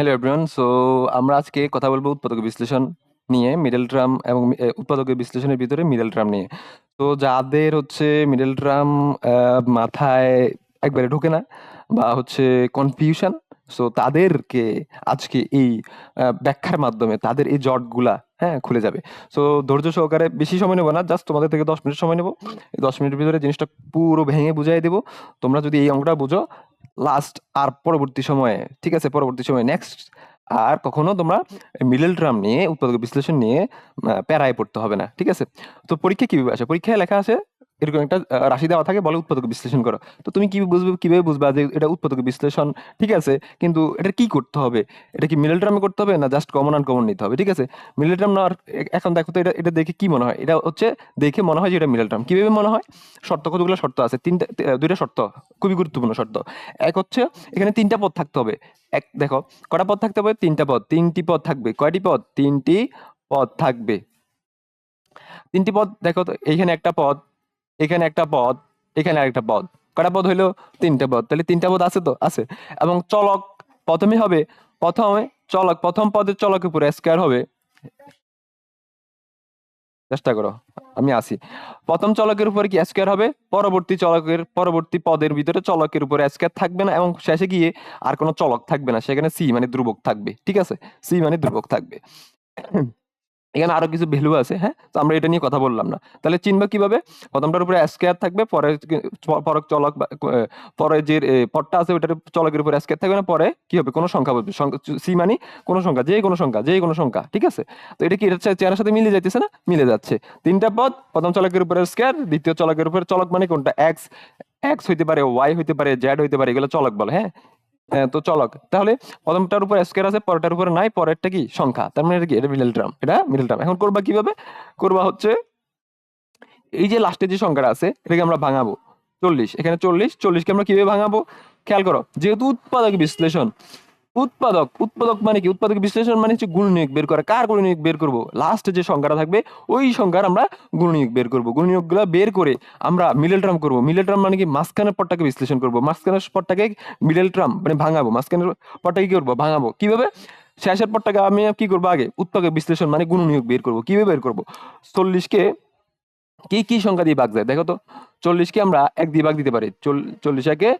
Hello everyone so আমরা আজকে কথা বলব উৎপাদক বিশ্লেষণ নিয়ে মিডল ট্রাম এবং উৎপাদকের বিশ্লেষণের ভিতরে মিডল ট্রাম নিয়ে। তো যাদের হচ্ছে মিডল ট্রাম মাথায় একবারে ঢোকে না বা হচ্ছে কনফিউশন সো তাদেরকে আজকে এই ব্যাখ্যার মাধ্যমে তাদের এই জটগুলা হ্যাঁ খুলে যাবে। সো ধৈর্য সহকারে বেশি সময় নেব না জাস্ট তোমাদের থেকে দশ মিনিট সময় নেব। দশ মিনিটের ভিতরে জিনিসটা পুরো ভেঙে বুঝাই দেবো। তোমরা যদি এই অঙ্কটা বুঝো লাস্ট আর পরবর্তী সময়ে, ঠিক আছে? পরবর্তী সময়ে নেক্সট আর কখনো তোমরা মিডল টার্ম নিয়ে, উৎপাদক বিশ্লেষণ নিয়ে প্যারায় পড়তে হবে না, ঠিক আছে? তো পরীক্ষা কীভাবে আসে? পরীক্ষায় লেখা আছে এরকম একটা রাশি দেওয়া থাকে, বলে উৎপাদক বিশ্লেষণ করো। তো তুমি কি বুঝবে, কীভাবে বুঝবা যে এটা উৎপাদক বিশ্লেষণ? ঠিক আছে, কিন্তু এটা কি করতে হবে? এটা কি মিডল টার্মে করতে হবে, না জাস্ট কমন আন কমন নিতে হবে? ঠিক আছে মিডল টার্ম না এখন দেখো তো এটা এটা দেখে কি মনে হয়? এটা হচ্ছে দেখে মনে হয় যে এটা মিডল টার্ম কীভাবে মনে হয়? শর্ত কতগুলো শর্ত আছে? তিনটা দুইটা শর্ত, খুবই গুরুত্বপূর্ণ শর্ত। এক হচ্ছে এখানে তিনটা পদ থাকতে হবে। এক, দেখো, কটা পদ থাকতে হবে? তিনটা পদ। তিনটি পদ থাকবে। কয়টি পদ? তিনটি পদ থাকবে। তিনটি পদ, দেখো তো, এইখানে একটা পদ এখানে একটা পদ, এখানে আরেকটা পদ। কটা পদ হইল? তিনটা পদ। তাহলে তিনটা পদ আছে তো? আছে। এবং চলক প্রথমে হবে, প্রথমে চলক, প্রথম পদের চলক উপরে স্কয়ার হবে। চেষ্টা করো, আমি আসি প্রথম চলকের উপরে কি স্কয়ার হবে? পরবর্তী চলকের, পরবর্তী পদের ভিতরে চলকের উপরে স্কয়ার থাকবে না এবং শেষে গিয়ে আর কোনো চলক থাকবে না। সেখানে সি মানে ধ্রুবক থাকবে, ঠিক আছে? সি মানে ধ্রুবক থাকবে। এখানে আরও কিছু ভ্যালু আছে হ্যাঁ? তো আমরা এটা নিয়ে কথা বললাম না। তাহলে চিনবা কীভাবে? প্রথমটার উপরে স্কয়ার থাকবে পরে পরক চলক পরে যে এ, পদটা আছে ওটার চলকের উপরে স্কয়ার থাকবে না পরে কি হবে? কোনো সংখ্যা বলবে। সি মানে কোনো সংখ্যা যে কোনো সংখ্যা যে কোনো সংখ্যা ঠিক আছে? তো এটা কি এটা চে- চেহারার সাথে মিলে যাইতেছে না? মিলে যাচ্ছে। তিনটা পদ প্রথম চলকের উপরে স্কয়ার দ্বিতীয় চলকের উপরে চলক মানে কোনটা? এক্স এক্স হইতে পারে ওয়াই হইতে পারে জেড হইতে পারে এগুলো চলক বলে হ্যাঁ, তো চলক তাহলে প্রথমটার উপর স্কোয়ার আছে, পরেরটার উপরে নাই, পরেরটা কি? সংখ্যা। তার মানে এটা কি? এটা মিডল টার্ম এটা মিডল টার্ম এখন করবা কীভাবে? করবা হচ্ছে এই যে লাস্টে যে সংখ্যাটা আছে, এটাকে আমরা ভাঙাবো। চল্লিশ। এখানে চল্লিশ। চল্লিশকে আমরা কীভাবে ভাঙাবো? খেয়াল করো, যেহেতু উৎপাদক বিশ্লেষণ উৎপাদক উৎপাদক মানে কি? উৎপাদক বিশ্লেষণ মানে হচ্ছে গুণনীয়ক বের করা। কার গুণনীয়ক বের করব? লাস্টে যে সংখ্যাটা থাকবে, ওই সংখ্যার আমরা গুণনীয়ক বের করব। গুণনীয়কগুলো বের করে আমরা মিডল ট্রাম করব। মিডল ট্রাম মানে কি? মাঝখানের পরটাকে বিশ্লেষণ করব। মাঝখানের পরটাকে মিডল ট্রাম মানে ভাঙাবো। মাঝখানের পরটাকে কি করব? ভাঙাবো। কীভাবে? শেষের পরটাকে আমি কি করব আগে? উৎপাদক বিশ্লেষণ মানে গুণনীয়ক বের করব। কীভাবে বের করব? চল্লিশকে কি কি সংখ্যা দিয়ে ভাগ যায়? দেখো তো, চল্লিশকে আমরা এক দিয়ে ভাগ দিতে পারি। চল- চল্লিশ একে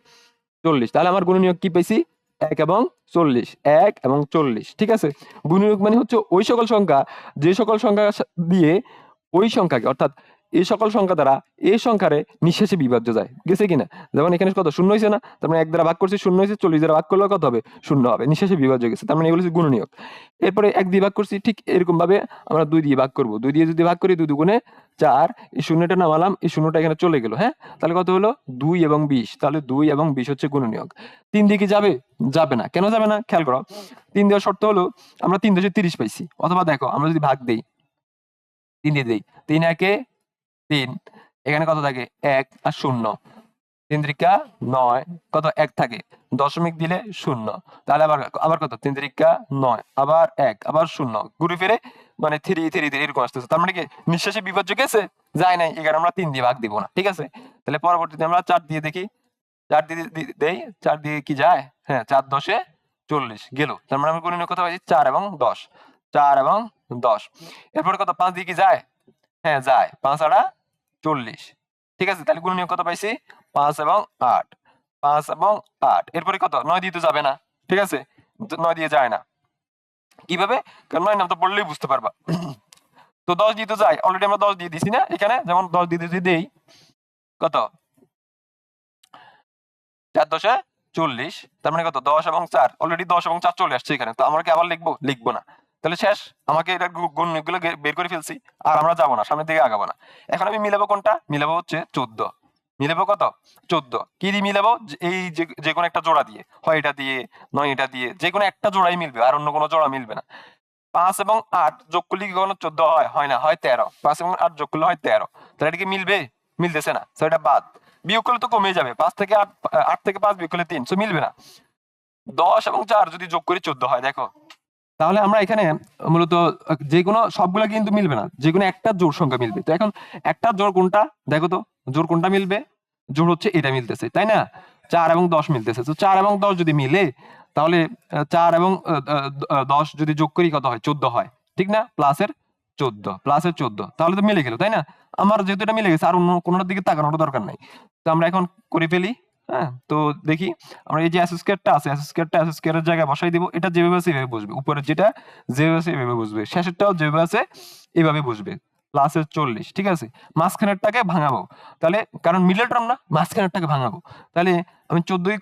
চল্লিশ। তাহলে আমার গুণনীয়ক কি পেয়েছি এক এবং চল্লিশ, এক এবং চল্লিশ, ঠিক আছে? গুণনীয়ক মানে হচ্ছে ওই সকল সংখ্যা, যে সকল সংখ্যা দিয়ে ওই সংখ্যাকে, অর্থাৎ এই সকল সংখ্যা দ্বারা এই সংখ্যারে নিঃশেষে বিভাজ্য যায়। গেছে কিনা? যেমন এখানে কত? শূন্য হয়েছে না? তার মানে এক দ্বারা ভাগ করছি, শূন্য হয়েছে চল্লিশ দ্বারা ভাগ করলে কত হবে? শূন্য হবে। নিঃশেষে বিভাজ্য গেছে। তার মানে এগুলো হচ্ছে গুণনীয়ক। এরপরে এক দিয়ে ভাগ করছি, ঠিক এরকম ভাবে আমরা দুই দিয়ে ভাগ করব। দুই দিয়ে যদি ভাগ করি, দুই দুগুণে চার, এই শূন্যটা নামালাম, এই শূন্যটা এখানে চলে গেল হ্যাঁ? তাহলে কত হলো? দুই এবং বিশ। তাহলে দুই এবং বিশ হচ্ছে গুণনীয়ক। তিন দিকে যাবে? যাবে না। কেন যাবে না? খেয়াল করো। তিন দেওয়ার শর্ত হলো, আমরা তিন দেশে তিরিশ পাইছি। অথবা দেখো, আমরা যদি ভাগ দিই, তিন দিয়ে দিই, তিন একে তিন। এখানে কত থাকে? এক আর শূন্য। তিন ত্রিকা নয়, কত? এক থাকে। দশমিক দিলে শূন্য। তাহলে আবার আবার কত? তিন ত্রিকা নয়, আবার এক, আবার শূন্য। ঘুরে ফিরে মানে থ্রি থ্রি থ্রি এরকম আসতেছে। তার মানে কি? নিঃশ্বাসে বিভাজ্য গেছে? যায় নাই। এখানে আমরা তিন দিয়ে ভাগ দিব না, ঠিক আছে? তাহলে পরবর্তীতে আমরা চার দিয়ে দেখি। চার দিয়ে দেই। চার দিয়ে কি যায়? হ্যাঁ চার দশে চল্লিশ গেল। তার মানে আমি গুণনীয় কত পাইছি চার এবং দশ। চার এবং দশ। এরপরে কত? পাঁচ দিয়ে কি যায়? হ্যাঁ যায়। পাঁচ আড়া চল্লিশ। ঠিক আছে, তাহলে গুণনীয় কত পাইছি? পাঁচ এবং আট। পাঁচ এবং আট। এরপরে কত? নয় দিয়ে তো যাবে না। ঠিক আছে? নয় দিয়ে যায় না। কীভাবে? কারণ নয় তো পড়লেই বুঝতে পারবা। তো দশ দিয়ে তো যায়। অলরেডি আমরা দশ দিয়ে দিছি না এখানে? যেমন দশ দিয়ে যদি দেই। কত? চার দশে চল্লিশ। তার মানে কত? দশ এবং চার। অলরেডি দশ এবং চার চলে আসছে এখানে। তো আমরা কি আবার লিখব? লিখব না। তাহলে শেষ, আমাকে এটা গুণগুলো বের করে ফেলছি, আর আমরা যাব না, সামনের দিকে আগাবো না। এখন আমি মিলাবো কোনটা? মিলাবো হচ্ছে চোদ্দ। মিলাবো কত? চোদ্দ। কি দিয়ে মিলাবো? এই যে কোনো একটা জোড়া দিয়ে, হয় এটা দিয়ে, নয় এটা দিয়ে যে কোনো একটা জোড়াই মিলবে, আর অন্য কোনো জোড়া মিলবে না। পাঁচ এবং আট যোগ করলে কি কখনো চোদ্দ হয়? হয় না, হয় তেরো। পাঁচ এবং আট যোগ করলে হয় তেরো। তাহলে এটা কি মিলবে? মিলতেছে না তো এটা বাদ। বিয়োগ করলে তো কমে যাবে, পাঁচ থেকে আট আট থেকে পাঁচ বিয়োগ করলে তিন তো মিলবে না। দশ এবং চার যদি যোগ করি চোদ্দ হয়, দেখো। তাহলে আমরা এখানে মূলত যে কোনো সবগুলা কিন্তু মিলবে না। যে কোনো একটা জোর সংখ্যা মিলবে। তো এখন একটা জোড় কোনটা? দেখো তো, জোড় কোনটা মিলবে? জোড় হচ্ছে এটা মিলতেছে, তাই না? চার এবং দশ মিলতেছে। তো চার এবং দশ যদি মিলে, তাহলে চার এবং দশ যদি যোগ করি কত হয়? চোদ্দ হয়। ঠিক না? প্লাসের চোদ্দ প্লাসের চোদ্দ। তাহলে তো মিলে গেল, তাই না? আমার যেহেতু এটা মিলে গেছে, আর অন্য কোনোটার দিকে তাকানোর দরকার নাই। তো আমরা এখন করে ফেলি। হ্যাঁ? তো দেখি আমরা এই যে স্কোয়ারটা আছে এস স্কোয়ারটা এস স্কোয়ারের জায়গায় বসাই দিব, এটা যেভাবে আছে এভাবে বসবে। উপরে যেটা যেভাবে আছে এভাবে বসবে। শেষেরটাও যেভাবে আছে এভাবে বসবে। প্লাসের চল্লিশ, ঠিক আছে? মাঝখানেরটাকে ভাঙাবো। তাহলে, কারণ মিডল টার্ম না, মাঝখানেরটাকে ভাঙাবো। তাহলে আমি চোদ্দই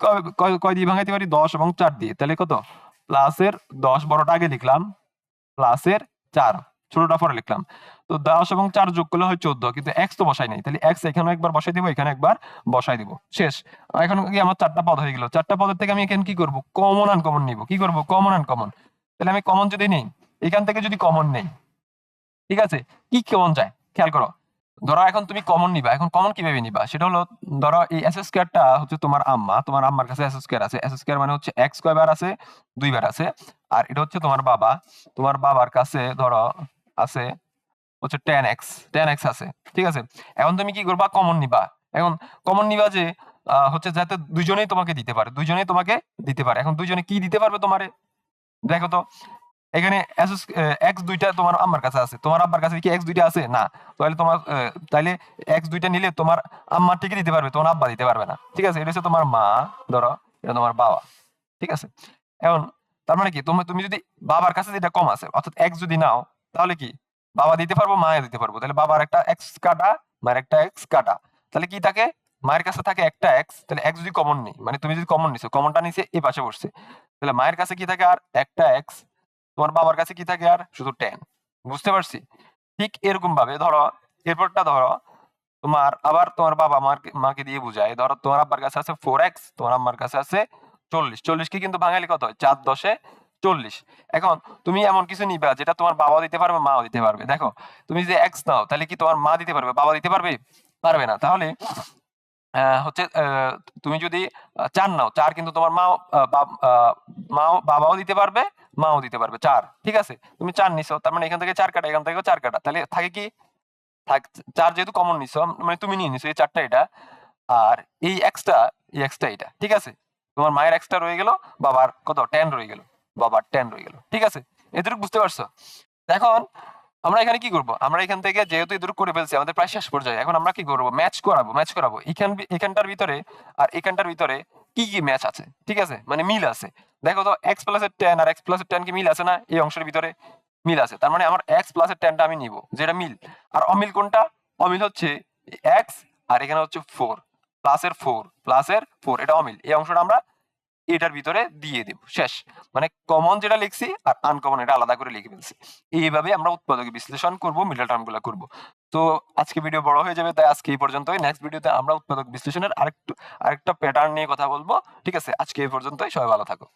কয় দিয়ে ভাঙাইতে পারি? দশ এবং চার দিয়ে। তাহলে কত? প্লাসের দশ বড়টা আগে লিখলাম। প্লাসের চার। ছোটটা পরে লিখলাম। তো দশ এবং চার যোগ করলে হয় চোদ্দ, কিন্তু এক্স তো বসাই নাই। তাহলে এক্স এখানে একবার বসাই দিব এখানে একবার বসাই দিব। শেষ। এখন কি আমার চারটা পদ হয়ে গেল। চারটা পদের থেকে আমি এখানে কি করব? কমন আনকমন নিব। কি করব? কমন আনকমন তাহলে আমি কমন যদি নেই, এখান থেকে যদি কমন নেই, ঠিক আছে? কি কমন যায়? খেয়াল করো। ধরো এখন তুমি কমন নিবা। এখন কমন কীভাবে নিবা? সেটা হলো, ধরো এই এস স্কোয়ারটা হচ্ছে তোমার আম্মা। তোমার আম্মার কাছে এস স্কোয়ার আছে। এস স্কোয়ার মানে হচ্ছে এক্স কয়বার আছে? দুইবার আছে। আর এটা হচ্ছে তোমার বাবা। তোমার বাবার কাছে ধরো আছে, হচ্ছে টেন এক্স টেন এক্স আছে, ঠিক আছে? এখন তুমি কি করবা? কমন নিবা। এখন কমন নিবা যে হচ্ছে যাতে দুজনেই তোমাকে দিতে পারে দুজনেই তোমাকে দিতে পারে। এখন দুজনে কি দিতে পারবে তোমারে? দেখো তো, এখানে এক্স দুইটা তোমার আম্মার কাছে আছে। তোমার আব্বার কাছে কি এক্স দুইটা আছে? না। তাহলে তোমার তাইলে এক্স দুইটা নিলে তোমার আম্মা ঠিকই দিতে পারবে, তোমার আব্বা দিতে পারবে না। ঠিক আছে? এটা হচ্ছে তোমার মা, ধরো, এটা তোমার বাবা। ঠিক আছে? এখন তার মানে কি? তুমি তুমি যদি বাবার কাছে যেটা কম আছে, অর্থাৎ এক্স যদি নাও তাহলে কি? বাবা দিতে পারব মায়ে দিতে পারব। তাহলে বাবার একটা এক্স কাটা, মায়ের একটা এক্স কাটা। তাহলে কি থাকে? মায়ের কাছে থাকে একটা এক্স তাহলে এক্স যদি কমন নেই মানে তুমি যদি কমন নিছো কমনটা নিছে এই পাশে বসছে। তাহলে মায়ের কাছে কি থাকে আর? একটা এক্স তোমার বাবার কাছে কি থাকে আর? শুধু টেন বুঝতে পারছি? ঠিক এরকম ভাবে ধরো, এরপরটা ধরো, তোমার আবার তোমার বাবা মার মাকে দিয়ে বুঝায়। ধরো তোমার আব্বার কাছে আছে ফোর এক্স তোমার আম্মার কাছে আছে চল্লিশ। চল্লিশ কি কিন্তু বাঙালি কত হয়? চার দশে চল্লিশ। এখন তুমি এমন কিছু নিবা যেটা তোমার বাবা দিতে পারবে, মাও দিতে পারবে। দেখো, তুমি যদি এক্স নাও, তাহলে কি তোমার মা দিতে পারবে বাবা দিতে পারবে? পারবে না। তাহলে হচ্ছে তুমি যদি চার নাও, চার কিন্তু তোমার মাও মাও, বাবাও দিতে পারবে, মাও দিতে পারবে, চার। ঠিক আছে? তুমি চার নিছো, তার মানে এখান থেকে চার কাটা, এখান থেকে চার কাটা। তাহলে থাকে কি? চার যেহেতু কমন নিছো মানে তুমি নিয়ে নিছো, এই চারটা এটা। আর এই এক্সটা এই এক্সটা এটা। ঠিক আছে? তোমার মায়ের এক্সটা রয়ে গেল, বাবার কত? টেন রয়ে গেল। বাবার টেন রয়ে গেল। ঠিক আছে? এতটুকু বুঝতে পারছ? এখন আমরা এখানে কি করব? আমরা এখান থেকে যেহেতু এদুর করে ফেলছি, আমাদের প্রায় শেষ পর্যায়ে। এখন আমরা কি করব? ম্যাচ করাবো ম্যাচ করাবো। এখান, এখানটার ভিতরে আর এখানটার ভিতরে কি কি ম্যাচ আছে? ঠিক আছে? মানে মিল আছে। দেখো তো এক্স প্লাসের টেন আর এক্স প্লাসের টেন কি মিল আছে না? এই অংশের ভিতরে মিল আছে। তার মানে আমার এক্স প্লাস প্লাসের টেনটা আমি নিব যেটা মিল। আর অমিল কোনটা? অমিল হচ্ছে এক্স আর এখানে হচ্ছে ফোর প্লাসের ফোর প্লাসের ফোর এটা অমিল। এই অংশটা আমরা এটার ভিতরে দিয়ে দেব, শেষ। মানে কমন যেটা লিখছি আর আনকমন এটা আলাদা করে লিখে ফেলছি। এইভাবে আমরা উৎপাদক বিশ্লেষণ করব মিডল টার্মগুলা করব। তো আজকে ভিডিও বড় হয়ে যাবে, তাই আজকে এই পর্যন্তই। নেক্সট ভিডিওতে আমরা উৎপাদক বিশ্লেষণের আরেকটু, আরেকটা প্যাটার্ন নিয়ে কথা বলব। ঠিক আছে? আজকে এই পর্যন্তই। সবাই ভালো থাকো।